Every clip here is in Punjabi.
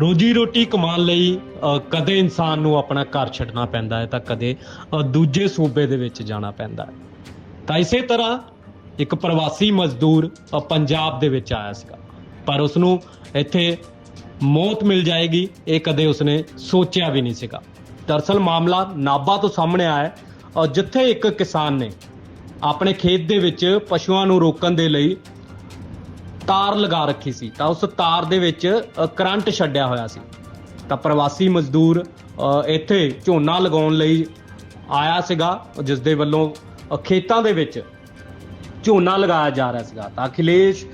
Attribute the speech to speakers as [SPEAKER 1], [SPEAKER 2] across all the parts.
[SPEAKER 1] ਰੋਜੀ ਰੋਟੀ ਕਮਾਉਣ ਲਈ ਕਦੇ ਇਨਸਾਨ ਨੂੰ ਆਪਣਾ ਘਰ ਛੱਡਣਾ ਪੈਂਦਾ ਹੈ ਤਾਂ ਕਦੇ ਦੂਜੇ ਸੂਬੇ ਦੇ ਵਿੱਚ ਜਾਣਾ ਪੈਂਦਾ ਹੈ। ਤਾਂ ਇਸੇ ਤਰ੍ਹਾਂ ਇੱਕ ਪ੍ਰਵਾਸੀ ਮਜ਼ਦੂਰ ਪੰਜਾਬ ਦੇ ਵਿੱਚ ਆਇਆ ਸੀਗਾ। ਪਰ ਉਸ ਨੂੰ ਇੱਥੇ ਮੌਤ ਮਿਲ ਜਾਏਗੀ ਇਹ ਕਦੇ ਉਸਨੇ ਸੋਚਿਆ ਵੀ ਨਹੀਂ ਸੀਗਾ। ਦਰਸਲ ਮਾਮਲਾ ਨਾਭਾ ਤੋਂ ਸਾਹਮਣੇ ਆਇਆ ਹੈ, ਜਿੱਥੇ ਇੱਕ ਕਿਸਾਨ ਨੇ ਆਪਣੇ ਖੇਤ ਦੇ ਵਿੱਚ ਪਸ਼ੂਆਂ ਨੂੰ ਰੋਕਣ ਦੇ ਲਈ ਤਾਰ ਲਗਾ ਰੱਖੀ ਸੀ ਤਾਂ ਉਸ ਤਾਰ ਦੇ ਵਿੱਚ ਕਰੰਟ ਛੱਡਿਆ ਹੋਇਆ ਸੀ। ਤਾਂ ਪ੍ਰਵਾਸੀ ਮਜ਼ਦੂਰ ਅ, ਇੱਥੇ ਝੋਨਾ ਲਗਾਉਣ ਲਈ ਆਇਆ ਸੀਗਾ ਜਿਸ ਦੇ ਵੱਲੋਂ ਖੇਤਾਂ ਦੇ ਵਿੱਚ ਝੋਨਾ ਲਗਾਇਆ ਜਾ ਰਿਹਾ ਸੀਗਾ। ਤਾਂ ਅਖਿਲੇਸ਼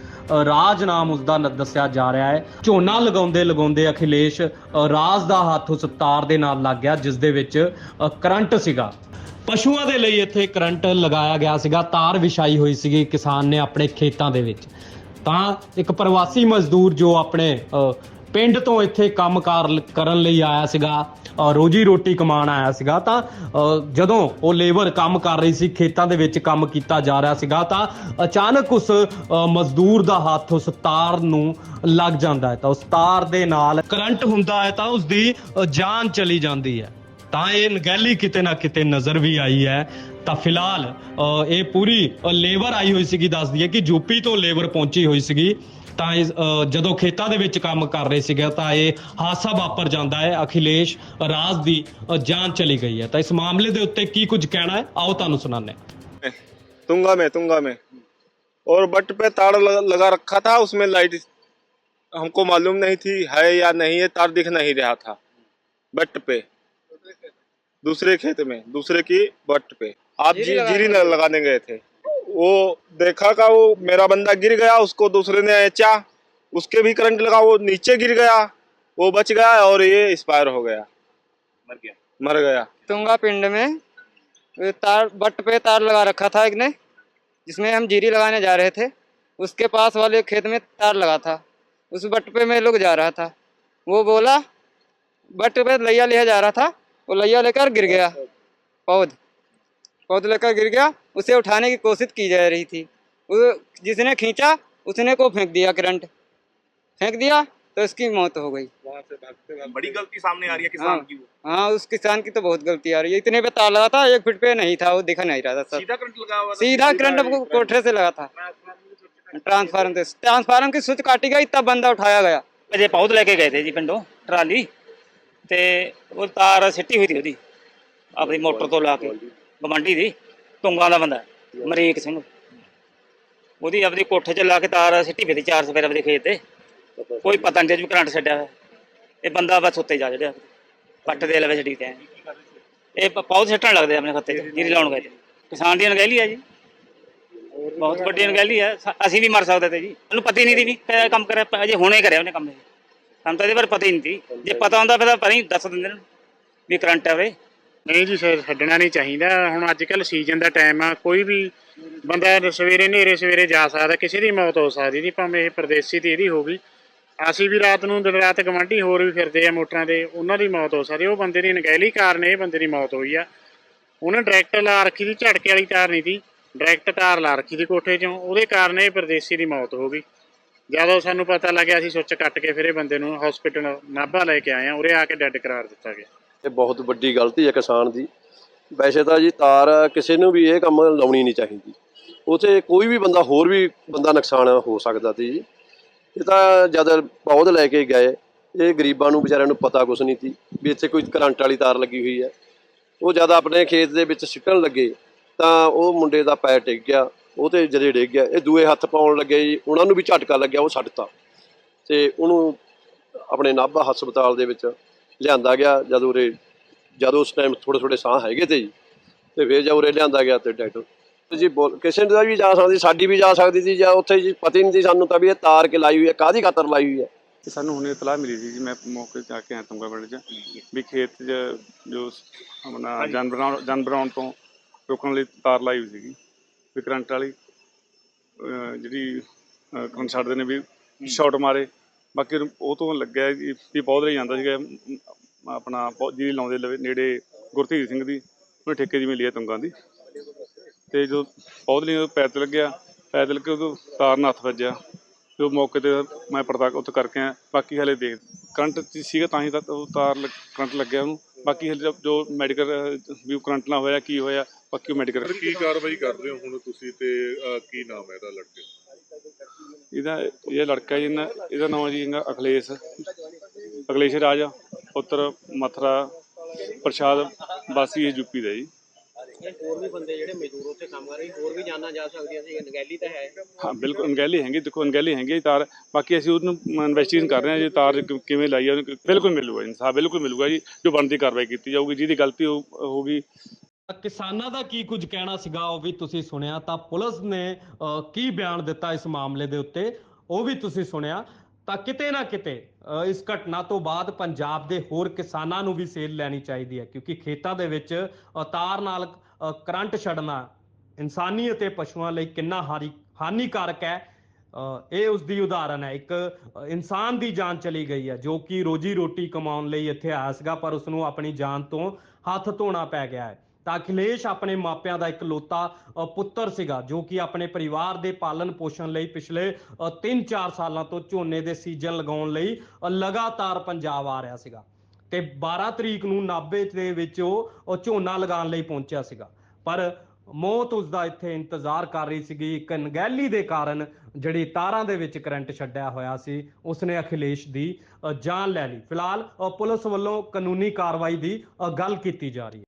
[SPEAKER 1] ਰਾਜ ਨਾਮ ਉਸ ਦਾ ਦੱਸਿਆ ਜਾ ਰਿਹਾ ਹੈ। ਝੋਨਾ ਲਗਾਉਂਦੇ ਲਗਾਉਂਦੇ ਅਖਿਲੇਸ਼ ਰਾਜ ਦਾ ਹੱਥ ਉਸ ਤਾਰ ਦੇ ਨਾਲ ਲੱਗ ਗਿਆ ਜਿਸ ਦੇ ਵਿੱਚ ਕਰੰਟ ਸੀਗਾ। ਪਸ਼ੂਆਂ ਦੇ ਲਈ ਇੱਥੇ ਕਰੰਟ ਲਗਾਇਆ ਗਿਆ ਸੀਗਾ। ਤਾਰ ਵਿਛਾਈ ਹੋਈ ਸੀਗੀ ਕਿਸਾਨ ਨੇ ਆਪਣੇ ਖੇਤਾਂ ਦੇ ਵਿੱਚ। ਤਾਂ ਇੱਕ ਪ੍ਰਵਾਸੀ ਮਜ਼ਦੂਰ ਜੋ ਆਪਣੇ ਪਿੰਡ ਤੋਂ ਇੱਥੇ ਕੰਮਕਾਰ ਲ- ਕਰਨ ਲਈ ਆਇਆ ਸੀਗਾ ਰੋਜੀ ਰੋਟੀ ਕਮਾਉਣ ਆਇਆ ਸੀਗਾ, ਤਾਂ ਜਦੋਂ ਉਹ ਲੇਬਰ ਕੰਮ ਕਰ ਰਹੀ ਸੀ, ਖੇਤਾਂ ਦੇ ਵਿੱਚ ਕੰਮ ਕੀਤਾ ਜਾ ਰਿਹਾ ਸੀਗਾ, ਤਾਂ ਅਚਾਨਕ ਉਸ ਮਜ਼ਦੂਰ ਦਾ ਹੱਥ ਉਸ ਤਾਰ ਨੂੰ ਲੱਗ ਜਾਂਦਾ ਹੈ, ਤਾਂ ਉਸ ਤਾਰ ਦੇ ਨਾਲ ਕਰੰਟ ਹੁੰਦਾ ਹੈ, ਤਾਂ ਉਸ ਦੀ ਜਾਨ ਚਲੀ ਜਾਂਦੀ ਹੈ। ਤਾਂ ਇਹ ਨਗੈਲੀ ਕਿਤੇ ਨਾ ਕਿਤੇ ਨਜ਼ਰ ਵੀ ਆਈ ਹੈ ਤਾਂ ਫਿਲਹਾਲ ਅ, ਇਹ ਪੂਰੀ ਅ, ਲੇਬਰ ਆਈ ਹੋਈ ਸੀਗੀ ਦੱਸਦੀ ਹੈ ਕਿ ਯੂਪੀ ਤੋਂ ਲੇਬਰ ਪਹੁੰਚੀ ਹੋਈ ਸੀਗੀ ਤਾਂ ਇਸ, ਅ, ਜਦੋਂ ਖੇਤਾਂ ਦੇ ਵਿੱਚ ਕੰਮ ਕਰ ਰਹੇ ਸੀਗੇ ਤਾਂ ਇਹ ਹਾਦਸਾ ਵਾਪਰ ਜਾਂਦਾ ਹੈ ਅਖਿਲੇਸ਼ ਰਾਜ ਦੀ ਅ, ਜਾਨ ਚਲੀ ਗਈ ਹੈ ਤਾਂ ਇਸ ਮਾਮਲੇ ਦੇ ਉੱਤੇ ਕੀ ਕੁਝ ਕਹਿਣਾ ਹੈ ਆਓ ਤੁਹਾਨੂੰ ਸੁਣਾਉਂਦੇ ਹਾਂ
[SPEAKER 2] तुंगा में तुंगा में और बट पे तार लगा लगा रखा था उसमें लाइट हमको मालूम नहीं थी है या नहीं है तार दिख नहीं रहा था बट पे दूसरे खेत में दूसरे की बट पे आप जी, जीरी लगाने गए थे। वो देखा का वो मेरा बंदा गिर गया उसको दूसरे ने एचा उसके भी करंट लगा वो नीचे गिर गया वो बच गया और ये एक्सपायर हो गया। मर गया। मर गया।
[SPEAKER 3] तुंगा पिंड में तार बट पे तार लगा रखा था एक ने जिसमें हम जीरी लगाने जा रहे थे। उसके पास वाले खेत में तार लगा था। उस बट पे मैं लोग जा रहा था। वो बोला बट पे लैया लिया जा रहा था वो लैया लेकर गिर गया। पौध। पौध लेकर गिर गया उसे उठाने की कोशिश की जा रही थी वो जिसने खींचा उसने को फेंक दिया करंट फेंक दिया तो उसकी मौत हो गई
[SPEAKER 2] वहां से भागते भागते
[SPEAKER 4] बड़ी गलती सामने आ रही है किसान
[SPEAKER 3] हाँ,
[SPEAKER 4] की
[SPEAKER 3] हाँ उस किसान की तो बहुत गलती आ रही है इतने पे तार लगा था एक फीट पे नहीं था वो दिखा नहीं रहा था सर
[SPEAKER 4] सीधा करंट लगा हुआ था
[SPEAKER 3] सीधा करंट हमको कोठे से लगा था ट्रांसफार्मर से ट्रांसफार्मर की स्विच काटी गई तब बंदा उठाया गया
[SPEAKER 5] ਅਜੇ ਪੌਦ ਲੈ ਕੇ ਗਏ ਤੇ ਜੀ ਪਿੰਡੋਂ ਟਰਾਲੀ ਤੇ ਉਹ ਤਾਰ ਸਿੱਟੀ ਹੋਈ ਸੀ ਉਹਦੀ ਆਪਣੀ ਮੋਟਰ ਤੋਂ ਲਾ ਕੇ ਗਵੰਡੀ ਦੀ, ਤੁੰਗਾ ਦਾ ਬੰਦਾ ਮਰੀਕ ਸਿੰਘ। ਉਹਦੀ ਆਪਣੀ ਕੋਠੇ 'ਚ ਲਾ ਕੇ ਤਾਰ ਸਿੱਟੀ ਪਈ ਸੀ ਚਾਰ ਆਪਦੇ ਖੇਤ ਤੇ। ਕੋਈ ਪਤਾ ਨਹੀਂ ਵੀ ਕਰੰਟ ਛੱਡਿਆ ਹੋਇਆ। ਇਹ ਬੰਦਾ ਬਸ ਉੱਤੇ ਜਾ ਚੜਿਆ। ਪੱਟ ਦੇ ਲਵੇ ਛੱਡੀ ਤੇ ਇਹ ਪੌਦ ਸਿੱਟਣ ਲੱਗਦੇ ਆਪਣੇ ਖੱਤੇ 'ਚ, ਜੀਰੀ ਲਾਉਣ ਗਏ। ਕਿਸਾਨ ਦੀ ਅਣਗਹਿਲੀ ਆ ਜੀ। ਬਹੁਤ ਵੱਡੀ ਅਣਗਹਿਲੀ ਹੈ ਅਸੀਂ ਵੀ ਮਰ ਸਕਦੇ ਤੇ ਜੀ। ਉਹਨੂੰ ਪਤਾ ਹੀ ਨਹੀਂ ਸੀ ਵੀ ਕਿਹੜਾ ਕੰਮ ਕਰਿਆ ਅਜੇ ਹੁਣੇ ਕਰਿਆ ਉਹਨੇ ਕੰਮ ਸਾਨੂੰ ਤਾਂ ਇਹਦੇ ਬਾਰੇ ਪਤਾ ਹੀ ਨਹੀਂ ਸੀ। ਜੇ ਪਤਾ ਹੁੰਦਾ ਫਿਰ ਤਾਂ ਪਤਾ ਹੀ ਦੱਸ ਦਿੰਦੇ ਨੇ। ਵੀ ਕਰੰਟ ਹੈ ਵੇ
[SPEAKER 6] ਨਹੀਂ ਜੀ ਸਰ ਛੱਡਣਾ ਨਹੀਂ ਚਾਹੀਦਾ। ਹੁਣ ਅੱਜ ਕੱਲ ਸੀਜ਼ਨ ਦਾ ਟਾਈਮ ਆ, ਕੋਈ ਵੀ ਬੰਦਾ ਸਵੇਰੇ ਨੇਰੇ ਸਵੇਰੇ ਜਾ ਸਕਦਾ, ਕਿਸੇ ਦੀ ਮੌਤ ਹੋ ਸਕਦੀ ਜੀ ਭਾਵੇਂ ਇਹ ਪਰਦੇਸੀ ਤੇ ਇਹਦੀ ਹੋ ਗਈ। ਅਸੀਂ ਵੀ ਰਾਤ ਨੂੰ ਦਿਨ ਰਾਤ ਗਵਾਂਢੀ ਹੋਰ ਵੀ ਫਿਰਦੇ ਆ ਮੋਟਰਾਂ ਦੇ ਉਹਨਾਂ ਦੀ ਮੌਤ ਹੋ ਸਕਦੀ, ਉਹ ਬੰਦੇ ਦੀ ਨਗਹਿਲੀ ਕਾਰਨ ਇਹ ਬੰਦੇ ਦੀ ਮੌਤ ਹੋਈ ਆ। ਉਹਨੇ ਡਾਇਰੈਕਟ ਲਾ ਰੱਖੀ ਦੀ, ਝਟਕੇ ਵਾਲੀ ਤਾਰ ਨਹੀਂ ਸੀ ਡਾਇਰੈਕਟ ਤਾਰ ਲਾ ਰੱਖੀ ਦੀ ਕੋਠੇ 'ਚੋਂ, ਉਹਦੇ ਕਾਰਨ ਇਹ ਪਰਦੇਸੀ ਦੀ ਮੌਤ ਹੋ ਗਈ। ਜਦੋਂ ਸਾਨੂੰ ਪਤਾ ਲੱਗਿਆ, ਅਸੀਂ ਸੁੱਚ ਕੱਟ ਕੇ ਫਿਰ ਇਹ ਬੰਦੇ ਨੂੰ ਹਸਪੀਟਲ ਨਾਭਾ ਲੈ ਕੇ ਆਏ ਆ, ਉਰੇ ਆ ਕੇ ਡੈੱਡ ਕਰਾਰ ਦਿੱਤਾ ਗਿਆ।
[SPEAKER 7] ਇਹ ਬਹੁਤ ਵੱਡੀ ਗਲਤੀ ਹੈ ਕਿਸਾਨ ਦੀ। ਵੈਸੇ ਤਾਂ ਜੀ ਤਾਰ ਕਿਸੇ ਨੂੰ ਵੀ ਇਹ ਕੰਮ ਲਾਉਣੀ ਨਹੀਂ ਚਾਹੀਦੀ। ਉਥੇ ਕੋਈ ਵੀ ਬੰਦਾ, ਹੋਰ ਵੀ ਬੰਦਾ ਨੁਕਸਾਨ ਹੋ ਸਕਦਾ ਸੀ ਜੀ। ਇਹ ਤਾਂ ਜਦ ਪੌਦ ਲੈ ਕੇ ਗਏ, ਇਹ ਗਰੀਬਾਂ ਨੂੰ, ਵਿਚਾਰਿਆਂ ਨੂੰ ਪਤਾ ਕੁਛ ਨਹੀਂ ਸੀ ਵੀ ਇੱਥੇ ਕੋਈ ਕਰੰਟ ਵਾਲੀ ਤਾਰ ਲੱਗੀ ਹੋਈ ਹੈ। ਉਹ ਜਦ ਆਪਣੇ ਖੇਤ ਦੇ ਵਿੱਚ ਸਿੱਟਣ ਲੱਗੇ, ਤਾਂ ਉਹ ਮੁੰਡੇ ਦਾ ਪੈਰ ਡਿੱਗ ਗਿਆ, ਉਹ ਤੇ ਜਦੇ ਡਿੱਗ ਗਿਆ। ਇਹ ਦੂਏ ਹੱਥ ਪਾਉਣ ਲੱਗੇ ਜੀ, ਉਹਨਾਂ ਨੂੰ ਵੀ ਝਟਕਾ ਲੱਗਿਆ, ਉਹ ਛੱਡਤਾ ਤੇ ਉਹਨੂੰ ਆਪਣੇ ਨਾਭਾ ਹਸਪਤਾਲ ਦੇ ਵਿੱਚ ਲਿਆਂਦਾ ਗਿਆ ਜਦ ਉਰੇ ਜਦ ਉਸ ਟਾਈਮ ਥੋੜੇ ਥੋੜੇ ਸਾਹ ਹੈਗੇ ਤੇ ਜੀ ਤੇ ਫਿਰ ਜਦ ਉਰੇ ਲਿਆਂਦਾ ਗਿਆ ਤੇ ਡਾਕਟਰ ਜੀ ਬੋਲ ਕਿਸੇ ਦਾ ਵੀ ਜਾ ਸਕਦੀ ਸਾਡੀ ਵੀ ਜਾ ਸਕਦੀ ਸੀ ਜਾਂ ਉੱਥੇ ਜੀ ਪਤਾ ਨਹੀਂ ਸੀ ਸਾਨੂੰ ਤਾਂ ਵੀ ਇਹ ਤਾਰ ਕੇ ਲਾਈ ਹੋਈ ਹੈ ਕਾਹਦੀ ਖਾਤਰ ਲਾਈ ਹੋਈ ਹੈ?
[SPEAKER 8] ਤੇ ਸਾਨੂੰ ਹੁਣੇ ਇਤਲਾਹ ਮਿਲੀ ਸੀ ਜੀ ਮੈਂ ਮੌਕੇ ਤੇ ਆ ਕੇ ਆਇਆ ਤੁੰਗਾ ਪਿੰਡ 'ਚ ਵੀ ਖੇਤ 'ਚ ਜੋ ਆਪਣਾ ਜਾਨਵਰਾਂ ਜਾਨਵਰਾਂ ਤੋਂ ਰੋਕਣ ਲਈ ਤਾਰ ਲਾਈ ਹੋਈ ਸੀਗੀ ਵੀ ਕਰੰਟ ਵਾਲੀ ਜਿਹੜੀ ਕਰੰਟ ਛੱਡਦੇ ਨੇ ਵੀ ਸ਼ਾਟ ਮਾਰੇ ਬਾਕੀ ਉਹ ਤੋਂ ਲੱਗਿਆ ਜੀ ਵੀ ਪੌਦ ਲਈ ਜਾਂਦਾ ਸੀਗਾ ਆਪਣਾ ਪੌ- ਲਾਉਂਦੇ ਲਵੇ, ਨੇੜੇ ਗੁਰਤੇਜ ਸਿੰਘ ਦੀ, ਉਹਨੇ ਠੇਕੇ ਜਿਵੇਂ ਮਿਲੀ ਹੈ ਦੀ। ਤੇ ਜੋ ਪੌਦ ਲਈ ਪੈਰ ਤੇ ਲੱਗਿਆ ਪੈਰ ਤੇ ਉਦੋਂ ਤਾਰ ਨਾਲ ਹੱਥ ਵੱਜਿਆ। ਤੇ ਉਹ ਮੌਕੇ ਤੇ ਮੈਂ ਪੜਤਾਲ ਉੱਥੇ ਕਰਕੇ ਆਇਆ, ਬਾਕੀ ਹਲੇ ਦੇਖ, ਕਰੰਟ ਸੀਗਾ ਤਾਂ ਹੀ ਤਾਂ ਉਹ ਤਾਰ ਕਰੰਟ ਲੱਗਿਆ ਉਹਨੂੰ। ਬਾਕੀ ਹਲੇ ਜੋ- ਮੈਡੀਕਲ ਵੀ ਕਰੰਟ ਨਾ ਹੋਇਆ, ਕੀ ਹੋਇਆ, ਬਾਕੀ ਮੈਡੀਕਲ
[SPEAKER 4] ਕੀ ਕਾਰਵਾਈ ਕਰਦੇ ਹੋ ਹੁਣ ਤੁਸੀਂ ਤੇ ਕੀ ਨਾਮ ਹੈ ਇਹਦਾ ਲੜਕੇ
[SPEAKER 8] ਇਹਦਾ ਇਹ ਲੜਕਾ ਜੀ ਇਹਨਾਂ- ਇਹਦਾ ਨਾਮ ਜੀ ਹੈਗਾ ਅਖਿਲੇਸ਼। ਅਖਿਲੇਸ਼ ਰਾਜ ਪੁੱਤਰ ਮਥਰਾ ਪ੍ਰਸ਼ਾਦ ਵਾਸੀ ਇਹ ਯੂਪੀ ਦਾ ਜੀ।
[SPEAKER 9] ਹੋਰ ਵੀ ਬੰਦੇ ਜਿਹੜੇ ਮਜ਼ਦੂਰ ਉੱਥੇ ਕੰਮ ਕਰ ਰਹੇ ਹੋਰ ਵੀ ਜਾਨਾਂ ਜਾ ਸਕਦੀਆਂ ਸੀ ਨਗੈਲੀ ਤਾਂ ਹੈ।
[SPEAKER 8] ਹਾਂ ਬਿਲਕੁਲ ਅਣਗਹਿਲੀ ਹੈਗੀ ਦੇਖੋ ਅਣਗਹਿਲੀ ਹੈਗੀ ਜੀ ਤਾਰ। ਬਾਕੀ ਅਸੀਂ ਉਹਨੂੰ ਇਨਵੈਸਟੀਗੇਸ਼ਨ ਕਰ ਰਹੇ ਹਾਂ ਜੀ ਤਾਰ ਕਿ- ਕਿਵੇਂ ਲਾਈ ਆ ਉਹਨੂੰ ਬਿਲਕੁਲ ਮਿਲੂਗਾ ਇਨਸਾਫ ਬਿਲਕੁਲ ਮਿਲੂਗਾ ਜੀ ਜੋ ਬਣਦੀ ਕਾਰਵਾਈ ਕੀਤੀ ਜਾਊਗੀ ਜਿਹਦੀ ਗਲਤੀ ਹੋ- ਹੋਊਗੀ।
[SPEAKER 1] ਕਿਸਾਨਾਂ ਦਾ ਕੀ ਕੁਝ ਕਹਿਣਾ ਸੀਗਾ ਉਹ ਵੀ ਤੁਸੀਂ ਸੁਣਿਆ ਤਾਂ ਪੁਲਿਸ ਨੇ ਕੀ ਬਿਆਨ ਦਿੱਤਾ ਇਸ ਮਾਮਲੇ ਦੇ ਉੱਤੇ ਉਹ ਵੀ ਤੁਸੀਂ ਸੁਣਿਆ। ਤਾਂ ਕਿਤੇ ਨਾ ਕਿਤੇ ਇਸ ਘਟਨਾ ਤੋਂ ਬਾਅਦ ਪੰਜਾਬ ਦੇ ਹੋਰ ਕਿਸਾਨਾਂ ਨੂੰ ਵੀ ਸੇਲ ਲੈਣੀ ਚਾਹੀਦੀ ਹੈ ਕਿਉਂਕਿ ਖੇਤਾਂ ਦੇ ਵਿੱਚ ਅ, ਤਾਰ ਨਾਲ ਕਰੰਟ ਛੱਡਣਾ ਇਨਸਾਨੀ ਅਤੇ ਪਸ਼ੂਆਂ ਲਈ ਕਿੰਨਾ ਹਾਰੀ ਹਾਨੀਕਾਰਕ ਹੈ। ਇਹ ਉਸ ਦੀ ਉਦਾਹਰਨ ਹੈ। ਇੱਕ ਇਨਸਾਨ ਦੀ ਜਾਨ ਚਲੀ ਗਈ ਹੈ ਜੋ ਕਿ ਰੋਜੀ ਰੋਟੀ ਕਮਾਉਣ ਲਈ ਇੱਥੇ ਆਇਆ ਸੀਗਾ ਪਰ ਉਸ ਨੂੰ ਆਪਣੀ ਜਾਨ ਤੋਂ ਹੱਥ ਧੋਣਾ ਪੈ ਗਿਆ ਹੈ। ਤਾਂ ਅਖਿਲੇਸ਼ ਆਪਣੇ ਮਾਪਿਆਂ ਦਾ ਇੱਕ ਲੋਤਾ ਪੁੱਤਰ ਸੀਗਾ, ਜੋ ਕਿ ਆਪਣੇ ਪਰਿਵਾਰ ਦੇ ਪਾਲਣ ਪੋਸ਼ਣ ਲਈ ਪਿਛਲੇ 3-4 ਸਾਲਾਂ ਤੋਂ ਝੋਨੇ ਦੇ ਸੀਜ਼ਨ ਲਗਾਉਣ ਲਈ ਲਗਾਤਾਰ ਪੰਜਾਬ ਆ ਰਿਹਾ ਸੀਗਾ। ਤੇ 12 ਤਰੀਕ ਨੂੰ ਨਾਭੇ ਦੇ ਵਿੱਚ ਉਹ ਝੋਨਾ ਲਗਾਉਣ ਲਈ ਪਹੁੰਚਿਆ ਸੀਗਾ। ਪਰ ਮੌਤ ਉਸ ਦਾ ਇੱਥੇ ਇੰਤਜ਼ਾਰ ਕਰ ਰਹੀ ਸੀਗੀ। ਇੱਕ ਅਣਗਹਿਲੀ ਦੇ ਕਾਰਨ ਜਿਹੜੀ ਤਾਰਾਂ ਦੇ ਵਿੱਚ ਕਰੰਟ ਛੱਡਿਆ ਹੋਇਆ ਸੀ, ਉਸਨੇ ਅਖਿਲੇਸ਼ ਦੀ ਜਾਨ ਲੈ ਲਈ। ਫਿਲਹਾਲ ਪੁਲਿਸ ਵੱਲੋਂ ਕਾਨੂੰਨੀ ਕਾਰਵਾਈ ਦੀ ਗੱਲ ਕੀਤੀ ਜਾ ਰਹੀ ਹੈ।